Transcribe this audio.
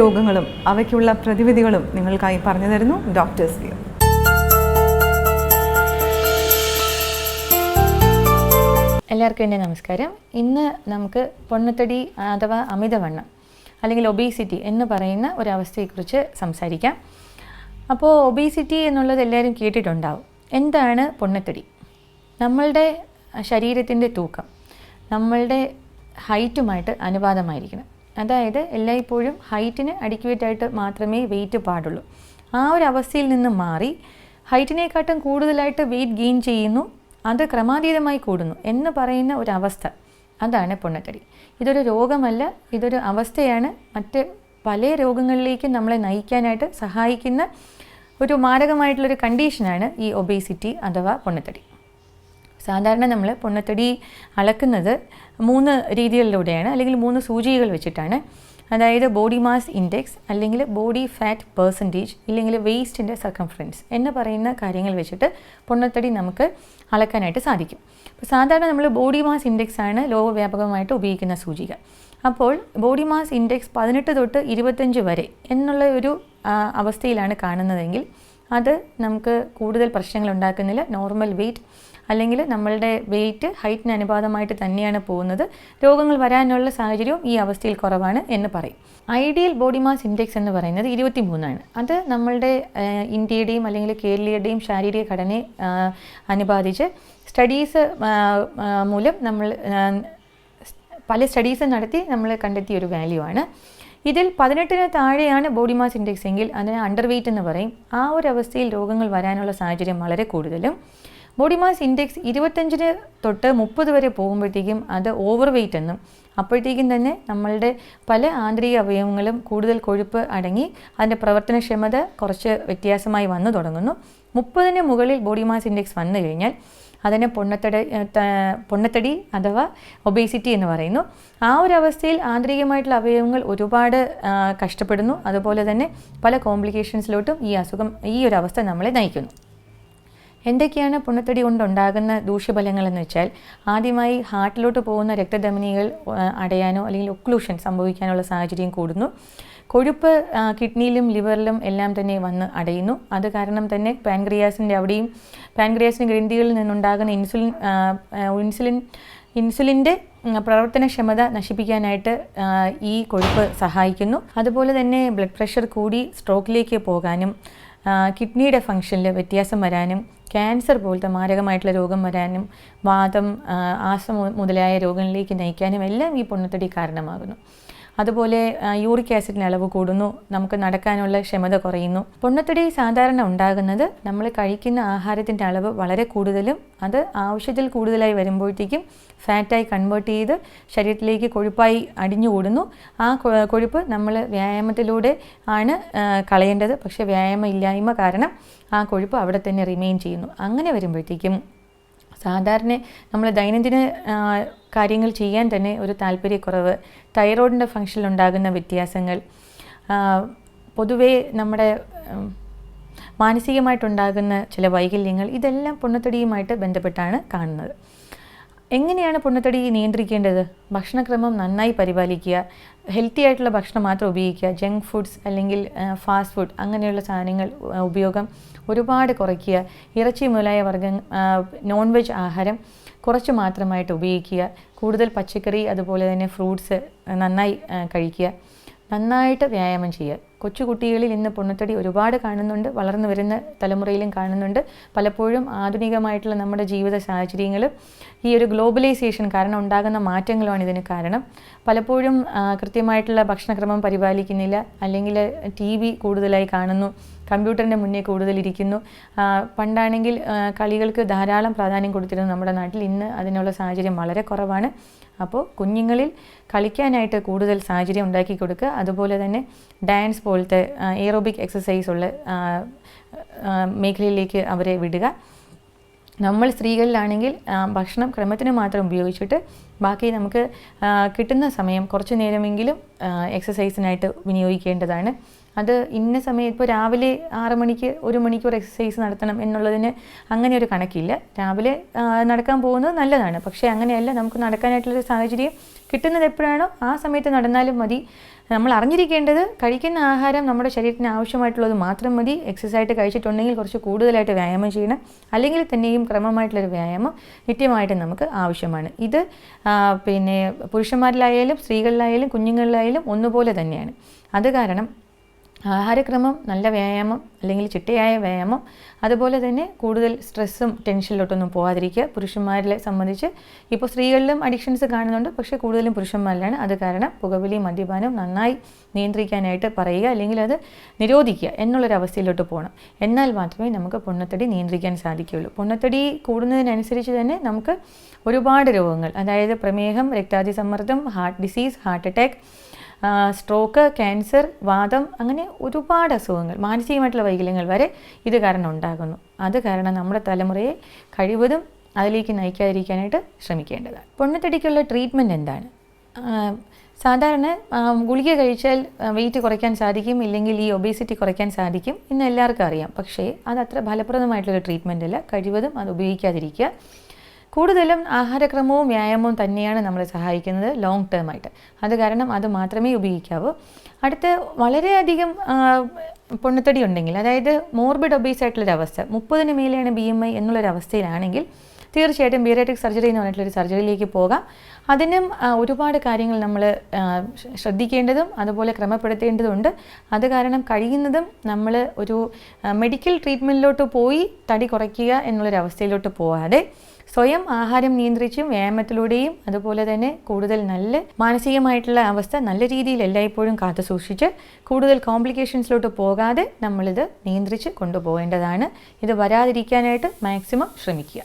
രോഗങ്ങളും അവയ്ക്കുള്ള പ്രതിവിധികളും നിങ്ങൾക്കായി പറഞ്ഞു തരുന്നു ഡോക്ടേഴ്സ് വ്യൂ എല്ലാവർക്കും എന്റെ നമസ്കാരം. ഇന്ന് നമുക്ക് പൊണ്ണത്തടി അഥവാ അമിതവണ്ണം അല്ലെങ്കിൽ ഒബീസിറ്റി എന്ന് പറയുന്ന ഒരവസ്ഥയെക്കുറിച്ച് സംസാരിക്കാം. അപ്പോൾ ഒബീസിറ്റി എന്നുള്ളത് എല്ലാവരും കേട്ടിട്ടുണ്ടാവും. എന്താണ് പൊണ്ണത്തടി? നമ്മളുടെ ശരീരത്തിന്റെ തൂക്കം നമ്മളുടെ ഹൈറ്റുമായിട്ട് അനുപാതമായിരിക്കണം. അതായത് എല്ലായ്പ്പോഴും ഹൈറ്റിന് അഡിക്വേറ്റ് ആയിട്ട് മാത്രമേ വെയിറ്റ് പാടുള്ളൂ. ആ ഒരു അവസ്ഥയിൽ നിന്ന് മാറി ഹൈറ്റിനെക്കാട്ടും കൂടുതലായിട്ട് വെയിറ്റ് ഗെയിൻ ചെയ്യുന്നു. അത് ക്രമാതീതമായി കൂടുന്നു എന്ന് പറയുന്ന ഒരു അവസ്ഥ. അതാണ് പൊണ്ണത്തടി. ഇതൊരു രോഗമല്ല ഇതൊരു അവസ്ഥയാണ്. മറ്റ് പല രോഗങ്ങളിലേക്കും നമ്മളെ നയിക്കാനായിട്ട് സഹായിക്കുന്ന ഒരു മാരകമായിട്ടുള്ളൊരു കണ്ടീഷനാണ് ഈ ഒബേസിറ്റി അഥവാ പൊണ്ണത്തടി. സാധാരണ നമ്മൾ പൊണ്ണത്തടി അളക്കുന്നത് മൂന്ന് രീതികളിലൂടെയാണ് അല്ലെങ്കിൽ മൂന്ന് സൂചികകൾ വെച്ചിട്ടാണ്. അതായത് ബോഡി മാസ് ഇൻഡെക്സ് അല്ലെങ്കിൽ ബോഡി ഫാറ്റ് പെർസെന്റേജ് ഇല്ലെങ്കിൽ വേസ്റ്റിന്റെ സർക്കംഫറൻസ് എന്ന് പറയുന്ന കാര്യങ്ങൾ വെച്ചിട്ട് പൊണ്ണത്തടി നമുക്ക് അളക്കാനായിട്ട് സാധിക്കും. അപ്പോൾ സാധാരണ നമ്മൾ ബോഡി മാസ് ഇൻഡെക്സ് ആണ് ലോകവ്യാപകമായിട്ട് ഉപയോഗിക്കുന്ന സൂചിക. അപ്പോൾ ബോഡി മാസ് ഇൻഡെക്സ് പതിനെട്ട് തൊട്ട് ഇരുപത്തഞ്ച് വരെ എന്നുള്ള ഒരു അവസ്ഥയിലാണ് കാണുന്നതെങ്കിൽ അത് നമുക്ക് കൂടുതൽ പ്രശ്നങ്ങൾ ഉണ്ടാക്കുന്നില്ല. നോർമൽ വെയിറ്റ് അല്ലെങ്കിൽ നമ്മളുടെ വെയിറ്റ് ഹൈറ്റിന് അനുപാതമായിട്ട് തന്നെയാണ് പോകുന്നത്. രോഗങ്ങൾ വരാനുള്ള സാഹചര്യവും ഈ അവസ്ഥയിൽ കുറവാണ് എന്ന് പറയും. ഐഡിയൽ ബോഡി മാസ് ഇൻഡെക്സ് എന്ന് പറയുന്നത് ഇരുപത്തി മൂന്നാണ് അത് നമ്മളുടെ ഇന്ത്യയുടെയും അല്ലെങ്കിൽ കേരളീയരുടെയും ശാരീരിക ഘടനയെ അനുപാതിച്ച് സ്റ്റഡീസ് മൂലം നമ്മൾ പല സ്റ്റഡീസ് നടത്തി നമ്മൾ കണ്ടെത്തിയ ഒരു വാല്യൂ ആണ്. ഇതിൽ പതിനെട്ടിന് താഴെയാണ് ബോഡി മാസ് ഇൻഡെക്സ് എങ്കിൽ അതിനെ അണ്ടർ വെയിറ്റ് എന്ന് പറയും. ആ ഒരു അവസ്ഥയിൽ രോഗങ്ങൾ വരാനുള്ള സാഹചര്യം വളരെ കൂടുതലും. ബോഡി മാസ് ഇൻഡെക്സ് ഇരുപത്തഞ്ചിന് തൊട്ട് മുപ്പത് വരെ പോകുമ്പോഴത്തേക്കും അത് ഓവർ വെയ്റ്റ് എന്നും അപ്പോഴത്തേക്കും തന്നെ നമ്മളുടെ പല ആന്തരിക അവയവങ്ങളും കൂടുതൽ കൊഴുപ്പ് അടങ്ങി അതിന്റെ പ്രവർത്തനക്ഷമത കുറച്ച് വ്യത്യാസമായി വന്നു തുടങ്ങുന്നു. മുപ്പതിന് മുകളിൽ ബോഡി മാസ് ഇൻഡെക്സ് വന്നു കഴിഞ്ഞാൽ അതിനെ പൊണ്ണത്തടി പൊണ്ണത്തടി അഥവാ ഒബേസിറ്റി എന്ന് പറയുന്നു. ആ ഒരു അവസ്ഥയിൽ ആന്തരികമായിട്ടുള്ള അവയവങ്ങൾ ഒരുപാട് കഷ്ടപ്പെടുന്നു. അതുപോലെ തന്നെ പല കോംപ്ലിക്കേഷൻസിലോട്ടും ഈ അസുഖം ഈ ഒരു അവസ്ഥ നമ്മളെ നയിക്കുന്നു. എന്തൊക്കെയാണ് പുണ്ണത്തടി കൊണ്ടുണ്ടാകുന്ന ദൂഷ്യഫലങ്ങൾ എന്ന് വെച്ചാൽ ആദ്യമായി ഹാർട്ടിലോട്ട് പോകുന്ന രക്തധമനികൾ അടയാനോ അല്ലെങ്കിൽ ഒക്ലൂഷൻ സംഭവിക്കാനുള്ള സാഹചര്യം കൂടുന്നു. കൊഴുപ്പ് കിഡ്നിയിലും ലിവറിലും എല്ലാം തന്നെ വന്ന് അടയുന്നു. അത് കാരണം തന്നെ പാൻക്രിയാസിന്റെ അവിടെയും പാൻക്രിയാസിന്റെ ഗ്രന്ഥികളിൽ നിന്നുണ്ടാകുന്ന ഇൻസുലിൻ ഇൻസുലിൻ ഇൻസുലിന്റെ പ്രവർത്തനക്ഷമത നശിപ്പിക്കാനായിട്ട് ഈ കൊഴുപ്പ് സഹായിക്കുന്നു. അതുപോലെ തന്നെ ബ്ലഡ് പ്രഷർ കൂടി സ്ട്രോക്കിലേക്ക് പോകാനും കിഡ്നിയുടെ ഫങ്ഷനിൽ വ്യത്യാസം വരാനും ക്യാൻസർ പോലത്തെ മാരകമായിട്ടുള്ള രോഗം വരാനും വാദം ആസ മുതലായ രോഗങ്ങളിലേക്ക് നയിക്കാനും എല്ലാം ഈ പൊണ്ണത്തടി കാരണമാകുന്നു. അതുപോലെ യൂറിക് ആസിഡിന്റെ അളവ് കൂടുന്നു നമുക്ക് നടക്കാനുള്ള ക്ഷമത കുറയുന്നു. പൊണ്ണത്തടി സാധാരണ ഉണ്ടാകുന്നത് നമ്മൾ കഴിക്കുന്ന ആഹാരത്തിന്റെ അളവ് വളരെ കൂടുതലും അത് ആവശ്യത്തിൽ കൂടുതലായി വരുമ്പോഴത്തേക്കും ഫാറ്റായി കൺവേർട്ട് ചെയ്ത് ശരീരത്തിലേക്ക് കൊഴുപ്പായി അടിഞ്ഞുകൂടുന്നു ആ കൊഴുപ്പ് നമ്മൾ വ്യായാമത്തിലൂടെ ആണ് കളയേണ്ടത്. പക്ഷേ വ്യായാമം ഇല്ലായ്മ കാരണം ആ കൊഴുപ്പ് അവിടെ തന്നെ റിമെയിൻ ചെയ്യുന്നു. അങ്ങനെ വരുമ്പോഴത്തേക്കും സാധാരണ നമ്മൾ ദൈനംദിന കാര്യങ്ങൾ ചെയ്യാൻ തന്നെ ഒരു താല്പര്യക്കുറവ് തൈറോയിഡിന്റെ ഫങ്ഷനിലുണ്ടാകുന്ന വ്യത്യാസങ്ങൾ പൊതുവേ നമ്മുടെ മാനസികമായിട്ടുണ്ടാകുന്ന ചില വൈകല്യങ്ങൾ ഇതെല്ലാം പൊണ്ണത്തടിയുമായിട്ട് ബന്ധപ്പെട്ടാണ് കാണുന്നത്. എങ്ങനെയാണ് പൊണ്ണത്തടി നിയന്ത്രിക്കേണ്ടത്? ഭക്ഷണക്രമം നന്നായി പരിപാലിക്കുക ഹെൽത്തി ആയിട്ടുള്ള ഭക്ഷണം മാത്രം ഉപയോഗിക്കുക ജങ്ക് ഫുഡ്സ് അല്ലെങ്കിൽ ഫാസ്റ്റ് ഫുഡ് അങ്ങനെയുള്ള സാധനങ്ങൾ ഉപയോഗം ഒരുപാട് കുറയ്ക്കുക ഇറച്ചി മുതലായ വർഗം നോൺ വെജ് ആഹാരം കുറച്ച് മാത്രമായിട്ട് ഉപയോഗിക്കുക കൂടുതൽ പച്ചക്കറി അതുപോലെ തന്നെ ഫ്രൂട്ട്സ് നന്നായി കഴിക്കുക നന്നായിട്ട് വ്യായാമം ചെയ്യുക. കൊച്ചുകുട്ടികളിൽ ഇന്ന് പൊണ്ണത്തടി ഒരുപാട് കാണുന്നുണ്ട് വളർന്നു വരുന്ന തലമുറയിലും കാണുന്നുണ്ട്. പലപ്പോഴും ആധുനികമായിട്ടുള്ള നമ്മുടെ ജീവിത സാഹചര്യങ്ങളും ഈ ഒരു ഗ്ലോബലൈസേഷൻ കാരണം ഉണ്ടാകുന്ന മാറ്റങ്ങളുമാണ് ഇതിന് കാരണം. പലപ്പോഴും കൃത്യമായിട്ടുള്ള ഭക്ഷണക്രമം പരിപാലിക്കുന്നില്ല അല്ലെങ്കിൽ ടി വി കൂടുതലായി കാണുന്നു. കമ്പ്യൂട്ടറിന്റെ മുന്നേ കൂടുതലിരിക്കുന്നു. പണ്ടാണെങ്കിൽ കളികൾക്ക് ധാരാളം പ്രാധാന്യം കൊടുത്തിരുന്നു നമ്മുടെ നാട്ടിൽ. ഇന്ന് അതിനുള്ള സാഹചര്യം വളരെ കുറവാണ്. അപ്പോൾ കുഞ്ഞുങ്ങളിൽ കളിക്കാനായിട്ട് കൂടുതൽ സാഹചര്യം ഉണ്ടാക്കി കൊടുക്കുക. അതുപോലെ തന്നെ ഡാൻസ് പോലത്തെ എയറോബിക് എക്സസൈസ് ഉള്ള മേഖലയിലേക്ക് അവരെ വിടുക. നമ്മൾ സ്ത്രീകളിലാണെങ്കിൽ ഭക്ഷണം ക്രമത്തിന് മാത്രം ഉപയോഗിച്ചിട്ട് ബാക്കി നമുക്ക് കിട്ടുന്ന സമയം കുറച്ച് നേരമെങ്കിലും എക്സസൈസിനായിട്ട് വിനിയോഗിക്കേണ്ടതാണ്. അത് ഇന്ന സമയം ഇപ്പോൾ രാവിലെ ആറ് മണിക്ക് ഒരു മണിക്കൂർ എക്സസൈസ് നടത്തണം എന്നുള്ളതിന് അങ്ങനെ ഒരു കണക്കില്ല. രാവിലെ നടക്കാൻ പോകുന്നത് നല്ലതാണ്. പക്ഷേ അങ്ങനെയല്ല നമുക്ക് നടക്കാനായിട്ടുള്ളൊരു സാഹചര്യം കിട്ടുന്നത് എപ്പോഴാണോ ആ സമയത്ത് നടന്നാലും മതി. നമ്മൾ അറിഞ്ഞിരിക്കേണ്ടത് കഴിക്കുന്ന ആഹാരം നമ്മുടെ ശരീരത്തിന് ആവശ്യമായിട്ടുള്ളത് മാത്രം മതി. എക്സസൈസ് ആയിട്ട് കഴിച്ചിട്ടുണ്ടെങ്കിൽ കുറച്ച് കൂടുതലായിട്ട് വ്യായാമം ചെയ്യണം. അല്ലെങ്കിൽ തന്നെയും ക്രമമായിട്ടുള്ളൊരു വ്യായാമം നിത്യമായിട്ട് നമുക്ക് ആവശ്യമാണ്. ഇത് പിന്നെ പുരുഷന്മാരിലായാലും സ്ത്രീകളിലായാലും കുഞ്ഞുങ്ങളിലായാലും ഒന്നുപോലെ തന്നെയാണ്. അത് കാരണം ആഹാരക്രമം നല്ല വ്യായാമം അല്ലെങ്കിൽ ചിട്ടയായ വ്യായാമം അതുപോലെ തന്നെ കൂടുതൽ സ്ട്രെസ്സും ടെൻഷനിലോട്ടൊന്നും പോകാതിരിക്കുക പുരുഷന്മാരെ സംബന്ധിച്ച് ഇപ്പോൾ സ്ത്രീകളിലും അഡിക്ഷൻസ് കാണുന്നുണ്ട്. പക്ഷേ കൂടുതലും പുരുഷന്മാരിലാണ്. അത് കാരണം പുകവലി മദ്യപാനം നന്നായി നിയന്ത്രിക്കാനായിട്ട് പറയുക അല്ലെങ്കിൽ അത് നിരോധിക്കുക എന്നുള്ളൊരവസ്ഥയിലോട്ട് പോകണം. എന്നാൽ മാത്രമേ നമുക്ക് പൊണ്ണത്തടി നിയന്ത്രിക്കാൻ സാധിക്കുകയുള്ളൂ. പൊണ്ണത്തടി കൂടുന്നതിനനുസരിച്ച് തന്നെ നമുക്ക് ഒരുപാട് രോഗങ്ങൾ അതായത് പ്രമേഹം രക്താതിസമ്മർദ്ദം heart disease heart attack stroke cancer വാദം അങ്ങനെ ഒരുപാട് അസുഖങ്ങൾ മാനസികമായിട്ടുള്ള വൈകല്യങ്ങൾ വരെ ഇത് കാരണം ഉണ്ടാകുന്നു. അത് കാരണം നമ്മുടെ തലമുറയെ കഴിവതും അതിലേക്ക് നയിക്കാതിരിക്കാനായിട്ട് ശ്രമിക്കേണ്ടതാണ്. പൊണ്ണത്തടിക്കുള്ള ട്രീറ്റ്മെന്റ് എന്താണ്? സാധാരണ ഗുളിക കഴിച്ചാൽ വെയിറ്റ് കുറയ്ക്കാൻ സാധിക്കും ഇല്ലെങ്കിൽ ഈ ഒബേസിറ്റി കുറയ്ക്കാൻ സാധിക്കും എന്ന് എല്ലാവർക്കും അറിയാം. പക്ഷേ അത് അത്ര ഫലപ്രദമായിട്ടുള്ള ട്രീറ്റ്മെന്റ് അല്ല. കഴിവതും അത് ഉപയോഗിക്കാതിരിക്കുക. കൂടുതലും ആഹാരക്രമവും വ്യായാമവും തന്നെയാണ് നമ്മളെ സഹായിക്കുന്നത് ലോങ് ടേം ആയിട്ട്. അത് കാരണം അത് മാത്രമേ ഉപയോഗിക്കാവൂ. അടുത്ത് വളരെയധികം പൊണ്ണത്തടി ഉണ്ടെങ്കിൽ അതായത് മോർബിഡ് ഒബീസ് ആയിട്ടുള്ളൊരു അവസ്ഥ മുപ്പതിന് മേലെയാണ് ബി എം ഐ എന്നുള്ളൊരു അവസ്ഥയിലാണെങ്കിൽ തീർച്ചയായിട്ടും ബിയറേറ്റിക് സർജറി എന്ന് പറഞ്ഞിട്ടുള്ളൊരു സർജറിയിലേക്ക് പോകാം. അതിനും ഒരുപാട് കാര്യങ്ങൾ നമ്മൾ ശ്രദ്ധിക്കേണ്ടതും അതുപോലെ ക്രമപ്പെടുത്തേണ്ടതുണ്ട്. അത് കാരണം കഴിയുന്നതും നമ്മൾ ഒരു മെഡിക്കൽ ട്രീറ്റ്മെന്റിലോട്ട് പോയി തടി കുറയ്ക്കുക എന്നുള്ളൊരു അവസ്ഥയിലോട്ട് പോകാതെ സ്വയം ആഹാരം നിയന്ത്രിച്ചും വ്യായാമത്തിലൂടെയും അതുപോലെ തന്നെ കൂടുതൽ നല്ല മാനസികമായിട്ടുള്ള അവസ്ഥ നല്ല രീതിയിൽ എല്ലായ്പ്പോഴും കാത്തു സൂക്ഷിച്ച് കൂടുതൽ കോംപ്ലിക്കേഷൻസിലോട്ട് പോകാതെ നമ്മളിത് നിയന്ത്രിച്ച് കൊണ്ടുപോകേണ്ടതാണ്. ഇത് വരാതിരിക്കാനായിട്ട് മാക്സിമം ശ്രമിക്കുക.